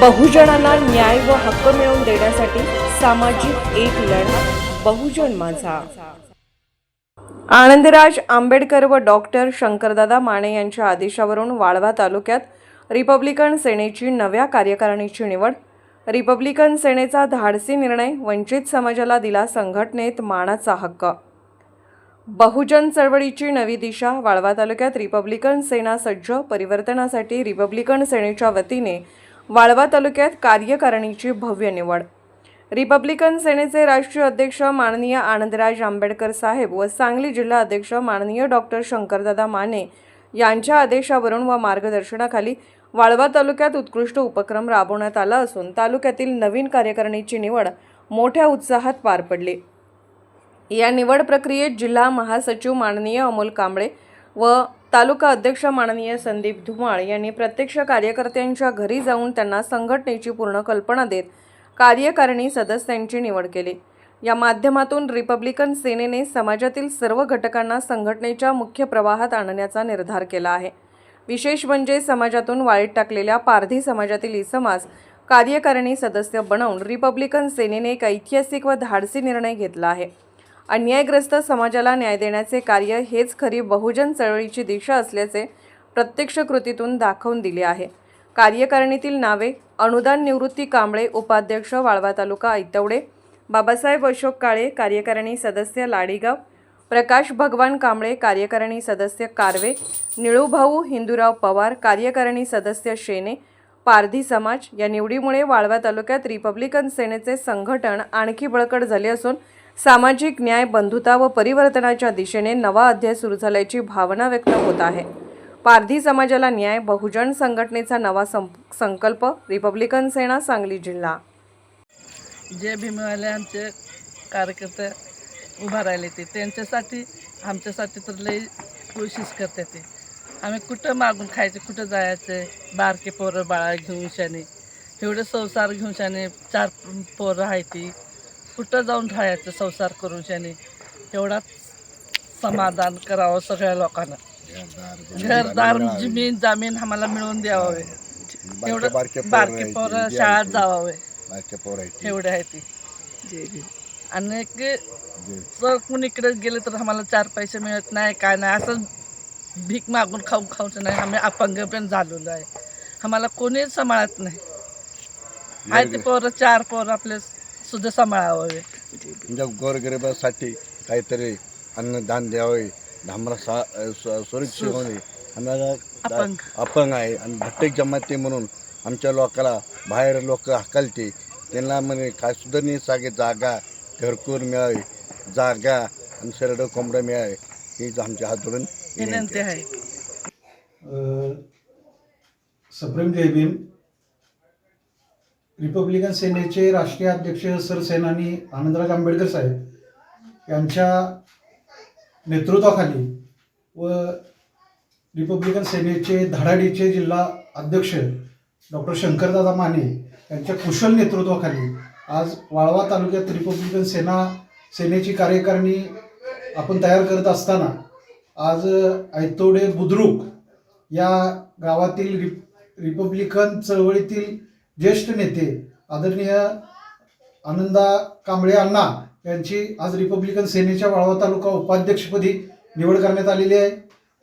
बहुजनांना न्याय व हक्क मिळवून देण्यासाठी सामाजिक एक लढा बहुजन माझा. आनंदराज आंबेडकर व डॉक्टर शंकरदादा माने यांच्या आदेशावरून वाळवा तालुक्यात रिपब्लिकन सेनेची नव्या कार्यकारिणीची निवड. रिपब्लिकन सेनेचा धाडसी निर्णय वंचित समाजाला दिला संघटनेत मानाचा हक्क. बहुजन चळवळीची नवी दिशा वाळवा तालुक्यात रिपब्लिकन सेना सज्ज परिवर्तनासाठी रिपब्लिकन सेनेच्या वतीने वाळवा तालुक्यात कार्यकारिणीची भव्य निवड. रिपब्लिकन सेनेचे राष्ट्रीय अध्यक्ष माननीय आनंदराज आंबेडकर साहेब व सांगली जिल्हा अध्यक्ष माननीय डॉक्टर शंकरदादा माने यांच्या आदेशावरून व मार्गदर्शनाखाली वाळवा तालुक्यात उत्कृष्ट उपक्रम राबवण्यात आला असून तालुक्यातील नवीन कार्यकारिणीची निवड मोठ्या उत्साहात पार पडली. या निवड प्रक्रियेत जिल्हा महासचिव माननीय अमोल कांबळे व तालुका अध्यक्ष माननीय संदीप धुमाळ यांनी प्रत्यक्ष कार्यकर्त्यांच्या घरी जाऊन त्यांना संघटनेची पूर्ण कल्पना देत कार्यकारिणी सदस्यांची निवड केली. या माध्यमातून रिपब्लिकन सेनेने समाजातील सर्व घटकांना संघटनेच्या मुख्य प्रवाहात आणण्याचा निर्धार केला आहे. विशेष म्हणजे समाजातून वाळीत टाकलेल्या पारधी समाजातील इसमास कार्यकारिणी सदस्य बनवून रिपब्लिकन सेनेने एक ऐतिहासिक व धाडसी निर्णय घेतला आहे. अन्यायग्रस्त समाजाला न्याय देण्याचे कार्य हेच खरी बहुजन चळवळीची दिशा असल्याचे प्रत्यक्ष कृतीतून दाखवून दिले आहे. कार्यकारिणीतील नावे अनुदान निवृत्ती कांबळे उपाध्यक्ष वाळवा तालुका ऐतवडे बाबासाहेब अशोक काळे कार्यकारिणी सदस्य लाडीगाव प्रकाश भगवान कांबळे कार्यकारिणी सदस्य कारवे निळूभाऊ हिंदूराव पवार कार्यकारिणी सदस्य शेने पारधी समाज या निवडीमुळे वाळवा तालुक्यात रिपब्लिकन सेनेचे संघटन आणखी बळकट झाले असून सामाजिक न्याय बंधुता व परिवर्तनाच्या दिशेने नवा अध्याय सुरू झाल्याची भावना व्यक्त होत आहे. पारधी समाजाला न्याय बहुजन संघटनेचा नवा सं- संकल्प रिपब्लिकन सेना सांगली जिल्हा. जे भीमवाले आमचे कार्यकर्ते उभा राहिले ते त्यांच्यासाठी आमच्यासाठी तर लई कोशिश करते ते. आम्ही कुठं मागून खायचे कुठं जायचे बारके पोरं बाळा घेऊन शाने. एवढे संसार घेऊन शाने चार पोरं आहे ती कुठं जाऊन राहायचं संसार करून शाने एवढाच समाधान करावं सगळ्या लोकांना. घरदार जमीन जामीन आम्हाला मिळवून द्यावे एवढं बारके पोरं शाळेत जावावे. बारके पोर आहेत एवढे आहे ती. आणि जर कुणीकडे गेले तर आम्हाला चार पैसे मिळत नाही काय नाही. असं भीक मागून खाऊन खाऊन नाही आम्ही अपंग पण झालेलो आहे. आम्हाला कोणीच सांभाळत नाही. आहे ते पोरं चार पोरं आपले सुद्धा सांभाळावे. म्हणजे गोरगरिबासाठी काहीतरी अन्नदान द्यावे. आम्हाला सा सुरक्षित होणे. आम्हाला अपंग. अपंग आहे. आणि भट्टेक जमाती म्हणून आमच्या लोकाला बाहेर लोक हकलते. त्यांना म्हणे काय सुद्धा नाही सागे जागा घरकूर मिळावी. जागा आणि सरडं कोंबडं मिळावे. हीच आमच्या हात धरून विनंती आहे. सप्रेम जय भीम. रिपब्लिकन सेनेचे राष्ट्रीय अध्यक्ष सरसेनानी आनंदराज आंबेडकर साहेब यांच्या नेतृत्वाखाली व रिपब्लिकन सेनेचे धडाडीचे जिल्हा अध्यक्ष डॉक्टर शंकरदादा माने यांच्या कुशल नेतृत्वाखाली आज वाळवा तालुक्यात रिपब्लिकन सेना सेनेची कार्यकारिणी आपण तयार करत असताना आज ऐतोडे बुद्रुक या गावातील रिप रिपब्लिकन चळवळीतील ज्येष्ठ नेते आदरणीय आनंदा कांबळे अण्णा यांची आज रिपब्लिकन सेनेच्या वाळवा तालुका उपाध्यक्षपदी निवड करण्यात आलेली आहे.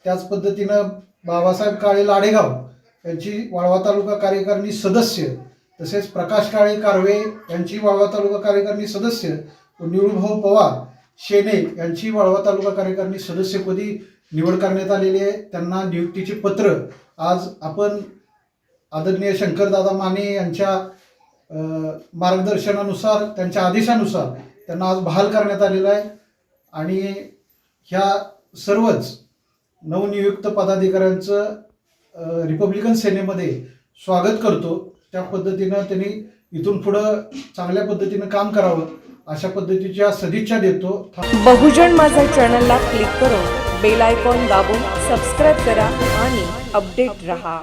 त्याच पद्धतीनं बाबासाहेब काळे लाडेगाव यांची वाळवा तालुका कार्यकारिणी सदस्य तसेच प्रकाश काळे कारवे यांची वाळवा तालुका कार्यकारिणी सदस्य व निळूभाऊ पवार शेने यांची वाळवा तालुका कार्यकारिणी सदस्यपदी निवड करण्यात आलेली आहे. त्यांना नियुक्तीचे पत्र आज आपण आदरणीय शंकरदादा माने यांच्या मार्गदर्शनानुसार त्यांच्या आदेशानुसार त्यांना आज बहाल करण्यात आलेलं आहे. आणि ह्या सर्वच नवनियुक्त पदाधिकाऱ्यांचं रिपब्लिकन सेनेमध्ये स्वागत करतो. त्या पद्धतीनं त्यांनी इथून पुढं चांगल्या पद्धतीनं काम करावं अशा पद्धतीच्या सदिच्छा देतो. बहुजन माझा चॅनलला क्लिक करून बेल आयकॉन दाबून सबस्क्राईब करा आणि अपडेट रहा.